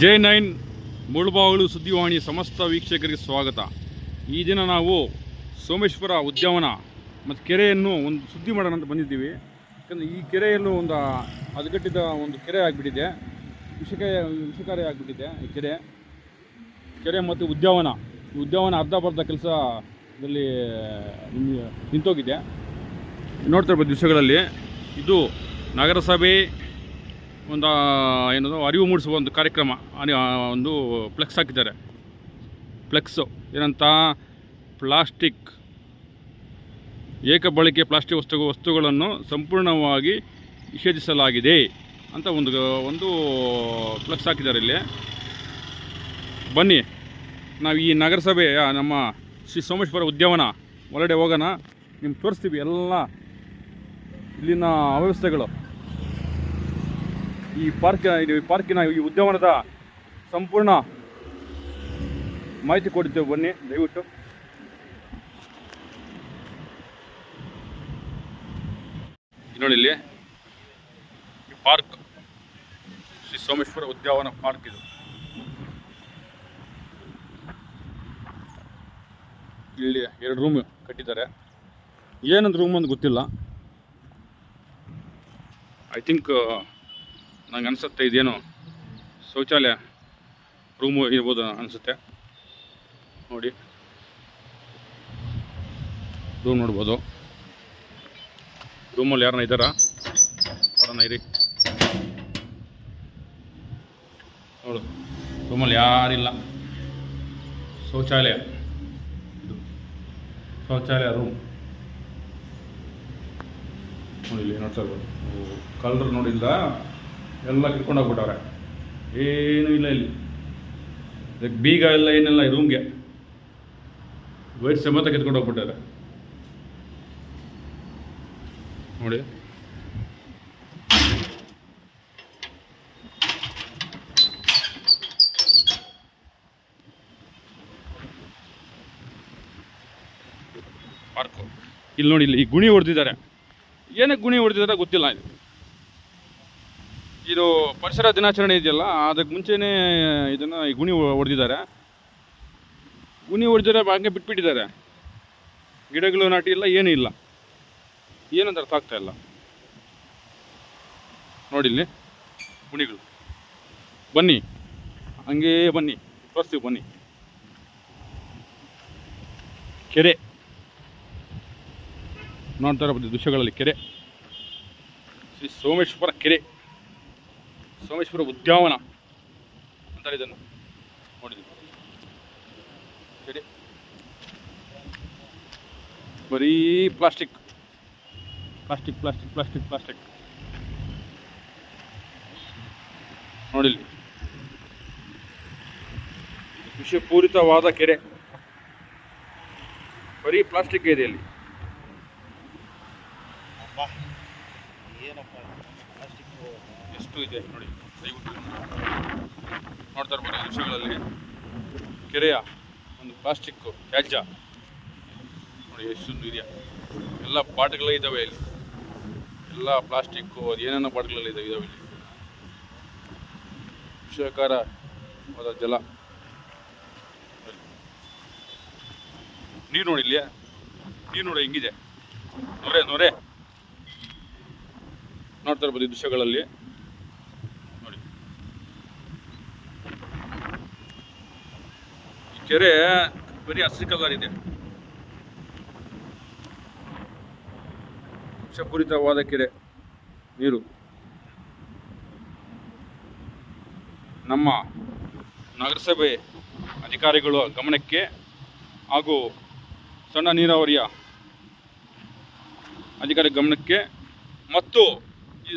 J nine Mulbagal ಸುದ್ದಿವಾಣಿ ಸಮಸ್ತ ವೀಕ್ಷಕರಿಗೆ ಸ್ವಾಗತ. ಈ ದಿನ ನಾವು ಸೋಮೇಶ್ವರ ಉದ್ಯಾನವನ ಮತ್ತು ಕೆರೆಯನ್ನು ಒಂದು ಸುದ್ದಿ ಮಾಡೋಣ ಅಂತ ಬಂದಿದ್ದೀವಿ. ಯಾಕಂದರೆ ಈ ಕೆರೆಯಲ್ಲೂ ಒಂದು ಹದಗಟ್ಟಿದ ಒಂದು ಕೆರೆ ಆಗಿಬಿಟ್ಟಿದೆ. ವಿಷಕ, ವಿಷಕಾರಿ ಆಗಿಬಿಟ್ಟಿದೆ ಈ ಕೆರೆ. ಕೆರೆ ಮತ್ತು ಉದ್ಯಾನವನ ಈ ಉದ್ಯಾನವನ ಅರ್ಧ ಬರ್ಧ ಕೆಲಸದಲ್ಲಿ ನಿಂತೋಗಿದೆ. ನೋಡ್ತಾ ಇರ್ಬೋದು ದಿವಸಗಳಲ್ಲಿ ಇದು ನಗರಸಭೆ ಒಂದು ಏನದು, ಅರಿವು ಮೂಡಿಸುವ ಒಂದು ಕಾರ್ಯಕ್ರಮ ಒಂದು ಫ್ಲೆಕ್ಸ್ ಹಾಕಿದ್ದಾರೆ. ಫ್ಲೆಕ್ಸು, ಏನಂತ, ಪ್ಲಾಸ್ಟಿಕ್ ಏಕ ಬಳಕೆ ಪ್ಲಾಸ್ಟಿಕ್ ವಸ್ತು ವಸ್ತುಗಳನ್ನು ಸಂಪೂರ್ಣವಾಗಿ ನಿಷೇಧಿಸಲಾಗಿದೆ ಅಂತ ಒಂದು ಒಂದು ಫ್ಲೆಕ್ಸ್ ಹಾಕಿದ್ದಾರೆ ಇಲ್ಲಿ. ಬನ್ನಿ, ನಾವು ಈ ನಗರಸಭೆಯ ನಮ್ಮ ಶ್ರೀ ಸೋಮೇಶ್ವರ ಉದ್ಯಾನ ಒಳಗಡೆ ಹೋಗೋಣ. ನಿಮ್ಗೆ ತೋರಿಸ್ತೀವಿ ಎಲ್ಲ ಇಲ್ಲಿನ ಅವ್ಯವಸ್ಥೆಗಳು. ಈ ಪಾರ್ಕ್ ಈ ಪಾರ್ಕಿನ ಈ ಉದ್ಯಾನದ ಸಂಪೂರ್ಣ ಮಾಹಿತಿ ಕೊಡುತ್ತೇವೆ ಬನ್ನಿ, ದಯವಿಟ್ಟು. ನೋಡಿ ಇಲ್ಲಿ, ಈ ಪಾರ್ಕ್, ಶ್ರೀ ಸೋಮೇಶ್ವರ ಉದ್ಯಾನ ಪಾರ್ಕ್ ಇದು. ಇಲ್ಲಿ ಎರಡು ರೂಮ್ ಕಟ್ಟಿದ್ದಾರೆ. ಏನೊಂದು ರೂಮ್ ಅಂತ ಗೊತ್ತಿಲ್ಲ. ಐ ಥಿಂಕ್ ನಂಗೆ ಅನಿಸುತ್ತೆ ಇದೇನು ಶೌಚಾಲಯ ರೂಮು ಇರ್ಬೋದು ಅನಿಸುತ್ತೆ. ನೋಡಿ. ರೂಮ್ ನೋಡ್ಬೋದು. ರೂಮಲ್ಲಿ ಯಾರನ್ನ ಇದ್ದಾರಾ? ಅವರನ್ನ ಇರಿ. ನೋಡು, ರೂಮಲ್ಲಿ ಯಾರಿಲ್ಲ. ಶೌಚಾಲಯ. ಇದು ಶೌಚಾಲಯ ರೂಮ್. ನೋಡಿ ಇಲ್ಲಿ ನೋಡ್ತಾ ಇರ್ಬೋದು ಕಲ್ರು ನೋಡಿಲ್ಲ ಎಲ್ಲ ಕಿತ್ಕೊಂಡು ಹೋಗ್ಬಿಟ್ಟವ್ರೆ. ಏನೂ ಇಲ್ಲ ಇಲ್ಲಿ. ಬೀಗ ಎಲ್ಲ ಏನಿಲ್ಲ ರೂಮ್ಗೆ ವೈಟ್ ಸಮೇತ ಕಿತ್ಕೊಂಡು ಹೋಗ್ಬಿಟ್ಟಾರೆ ನೋಡಿ. ಪಾರ್ಕು ಇಲ್ಲಿ ನೋಡಿ, ಇಲ್ಲಿ ಈ ಗುಣಿ ಹೊಡೆದಿದ್ದಾರೆ. ಏನಕ್ಕೆ ಗುಣಿ ಹೊಡೆದಿದ್ದಾರೆ ಗೊತ್ತಿಲ್ಲ ಇದು ಇದು ಪರಿಸರ ದಿನಾಚರಣೆ ಇದೆಯಲ್ಲ, ಅದಕ್ಕೆ ಮುಂಚೆನೇ ಇದನ್ನು ಗುಣಿ ಹೊಡೆದಿದ್ದಾರೆ ಗುಣಿ ಹೊಡೆದಿದ್ದಾರೆ ಹಾಗೆ ಬಿಟ್ಬಿಟ್ಟಿದ್ದಾರೆ. ಗಿಡಗಳು ನಾಟಿ ಇಲ್ಲ, ಏನೂ ಇಲ್ಲ. ಏನಂತ ಅರ್ಥ ಆಗ್ತಾ ಇಲ್ಲ. ನೋಡಿಲ್ಲಿ ಗುಣಿಗಳು. ಬನ್ನಿ. ಹಂಗೇ ಬನ್ನಿ, ತೋರಿಸ್ತೀವಿ, ಬನ್ನಿ. ಕೆರೆ. ನೋಡ್ತಾರೆ ಇರಬಹುದು ದೃಶ್ಯಗಳಲ್ಲಿ ಕೆರೆ. ಶ್ರೀ ಸೋಮೇಶ್ವರ ಕೆರೆ. ಸೋಮೇಶ್ವರ ಉದ್ಯಾನವನ ಅಂತಾರೆ ಇದನ್ನು ನೋಡಿದ್ವಿ. ಸರಿ ಬರೀ plastic. Plastic plastic plastic plastic. ನೋಡಿಲ್ಲಿ. ವಿಷಪೂರಿತವಾದ ಕೆರೆ. ಬರೀ ಪ್ಲಾಸ್ಟಿಕ್ ಇದೆ ಇಲ್ಲಿ. ಏನಪ್ಪ ಪ್ಲಾಸ್ಟಿಕ್ ಎಷ್ಟು ಇದೆ ನೋಡಿ, ದಯವಿಟ್ಟು. ನೋಡ್ತಾ ಇರ್ಬೋದು ನಿಮಿಷಗಳಲ್ಲಿ ಕೆರೆಯ ಒಂದು ಪ್ಲಾಸ್ಟಿಕ್ ತ್ಯಾಜ್ಯ. ನೋಡಿ, ಎಷ್ಟೊಂದು ಇದೆಯಾ ಎಲ್ಲ ಪಾಟ್ಗಳೇ ಇದ್ದಾವೆ ಇಲ್ಲಿ. ಎಲ್ಲ ಪ್ಲಾಸ್ಟಿಕ್ಕು ಅದು ಏನೇನೋ ಪಾಟ್ಗಳಲ್ಲಿ ಇದ್ದಾವೆ ಇದ್ದಾವೆ ಇಲ್ಲಿ. ವಿಷಕಾರವಾದ ಜಲ. ನೀರು ನೋಡಿ ಇಲ್ಲಿ ನೀರು ನೋಡಿ ಹೆಂಗಿದೆ. ನೋರೆ, ನೊರೆ. ನೋಡ್ತಾ ಇರ್ಬೋದು ಈ ದೃಶ್ಯಗಳಲ್ಲಿ. ನೋಡಿ. ಈ ಕೆರೆ ಬರೀ ಹಸಿರು ಕಲರ್ ಇದೆ. ವಿಷಪೂರಿತವಾದ ಕೆರೆ, ನೀರು. ನಮ್ಮ ನಗರಸಭೆ ಅಧಿಕಾರಿಗಳ ಗಮನಕ್ಕೆ ಹಾಗೂ ಸಣ್ಣ ನೀರಾವರಿಯ ಅಧಿಕಾರಿ ಗಮನಕ್ಕೆ ಮತ್ತು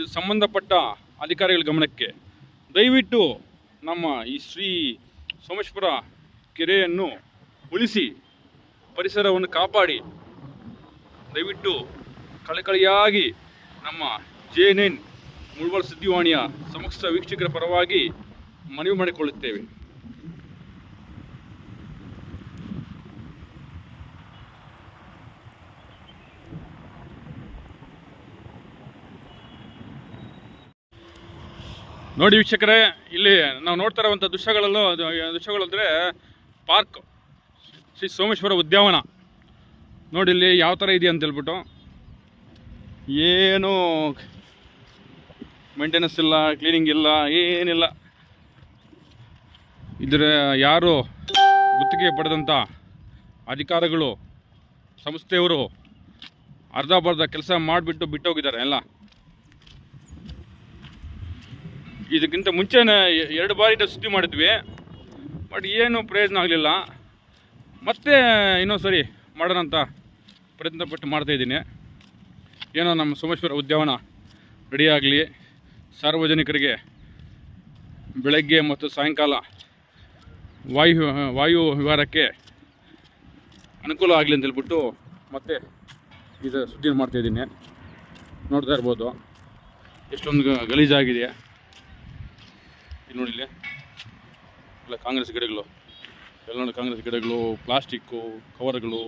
ಸಂಬಂಧಪಟ್ಟ ಅಧಿಕಾರಿಗಳ ಗಮನಕ್ಕೆ ದಯವಿಟ್ಟು ನಮ್ಮ ಈ ಶ್ರೀ ಸೋಮೇಶ್ವರ ಕೆರೆಯನ್ನು ಉಳಿಸಿ, ಪರಿಸರವನ್ನು ಕಾಪಾಡಿ. ದಯವಿಟ್ಟು ಕಳಕಳಿಯಾಗಿ ನಮ್ಮ ಜೆ ಎನ್ ಎನ್ ಮುಳುವಲ್ ಸುದ್ದಿವಾಣಿಯ ಸಮಸ್ತ ವೀಕ್ಷಕರ ಪರವಾಗಿ ಮನವಿ ಮಾಡಿಕೊಳ್ಳುತ್ತೇವೆ. ನೋಡಿ ವೀಕ್ಷಕರೇ, ಇಲ್ಲಿ ನಾವು ನೋಡ್ತಾ ಇರುವಂಥ ದೃಶ್ಯಗಳಲ್ಲೂ ದೃಶ್ಯಗಳು ಅಂದರೆ ಪಾರ್ಕ್, ಶ್ರೀ ಸೋಮೇಶ್ವರ ಉದ್ಯಾನವನ ನೋಡಿ ಇಲ್ಲಿ ಯಾವ ಥರ ಇದೆ ಅಂತ ಹೇಳ್ಬಿಟ್ಟು. ಏನು ಮೇಂಟೆನೆನ್ಸ್ ಇಲ್ಲ ಕ್ಲೀನಿಂಗ್ ಇಲ್ಲ, ಏನಿಲ್ಲ. ಇದರ ಯಾರು ಗುತ್ತಿಗೆ ಪಡೆದಂಥ ಅಧಿಕಾರಿಗಳು, ಸಂಸ್ಥೆಯವರು ಅರ್ಧ ಬರ್ಧ ಕೆಲಸ ಮಾಡಿಬಿಟ್ಟು ಬಿಟ್ಟೋಗಿದ್ದಾರೆ ಎಲ್ಲ ಇದಕ್ಕಿಂತ ಮುಂಚೆನೇ ಎರಡು ಬಾರಿ ಸುದ್ದಿ ಮಾಡಿದ್ವಿ. ಬಟ್ ಏನು ಪ್ರಯೋಜನ ಆಗಲಿಲ್ಲ. ಮತ್ತೆ ಇನ್ನೊಂದು ಸರಿ ಮಾಡೋಣ ಅಂತ ಪ್ರಯತ್ನ ಪಟ್ಟು ಮಾಡ್ತಾಯಿದ್ದೀನಿ ಏನೋ ನಮ್ಮ ಸೋಮೇಶ್ವರ ಉದ್ಯಾನ ರೆಡಿಯಾಗಲಿ ಸಾರ್ವಜನಿಕರಿಗೆ ಬೆಳಗ್ಗೆ ಮತ್ತು ಸಾಯಂಕಾಲ ವಾಯು ವಾಯು ವಿಹಾರಕ್ಕೆ ಅನುಕೂಲ ಆಗಲಿ ಅಂತ ಹೇಳ್ಬಿಟ್ಟು ಮತ್ತೆ ಇದು ಸುದ್ದಿ ಮಾಡ್ತಾಯಿದ್ದೀನಿ ನೋಡ್ತಾ ಇರ್ಬೋದು. ಎಷ್ಟೊಂದು ಗಲೀಜಾಗಿದೆ. ಇಲ್ಲಿ ನೋಡಿ ಇಲ್ಲಿ. ಎಲ್ಲ ಕಾಂಗ್ರೆಸ್ ಗಿಡಗಳು ಎಲ್ಲ ನೋಡಿ ಕಾಂಗ್ರೆಸ್ ಗಿಡಗಳು, ಪ್ಲಾಸ್ಟಿಕ್ಕು, ಕವರ್ಗಳು.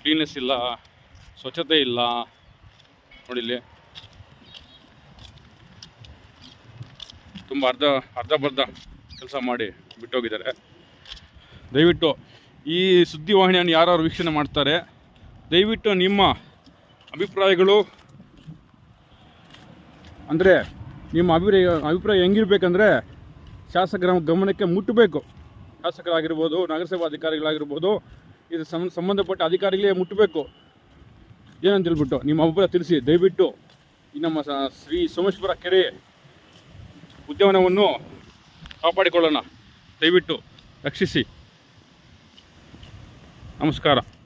ಕ್ಲೀನ್ನೆಸ್ ಇಲ್ಲ, ಸ್ವಚ್ಛತೆ ಇಲ್ಲ. ನೋಡಿ ಇಲ್ಲಿ. ತುಂಬ ಅರ್ಧ ಅರ್ಧ ಬರ್ಧ ಕೆಲಸ ಮಾಡಿ ಬಿಟ್ಟೋಗಿದ್ದಾರೆ. ದಯವಿಟ್ಟು ಈ ಸುದ್ದಿವಾಹಿನಿಯನ್ನು ಯಾರು ವೀಕ್ಷಣೆ ಮಾಡ್ತಾರೆ, ದಯವಿಟ್ಟು ನಿಮ್ಮ ಅಭಿಪ್ರಾಯಗಳು, ಅಂದರೆ ನಿಮ್ಮ ಅಭಿಪ್ರಾಯ ಅಭಿಪ್ರಾಯ ಹೆಂಗಿರ್ಬೇಕಂದ್ರೆ ಶಾಸಕರ ಗಮನಕ್ಕೆ ಮುಟ್ಟಬೇಕು. ಶಾಸಕರಾಗಿರ್ಬೋದು, ನಗರಸಭಾ ಅಧಿಕಾರಿಗಳಾಗಿರ್ಬೋದು, ಇದು ಸಂಬಂಧಪಟ್ಟ ಅಧಿಕಾರಿಗಳೇ ಮುಟ್ಟಬೇಕು. ಏನಂತ ಹೇಳ್ಬಿಟ್ಟು ನಿಮ್ಮ ಅಭಿಪ್ರಾಯ ತಿಳಿಸಿ. ದಯವಿಟ್ಟು ಈ ನಮ್ಮ ಶ್ರೀ ಸೋಮೇಶ್ವರ ಕೆರೆ ಉದ್ಯಾನವನ್ನು ಕಾಪಾಡಿಕೊಳ್ಳೋಣ. ದಯವಿಟ್ಟು ರಕ್ಷಿಸಿ. ನಮಸ್ಕಾರ.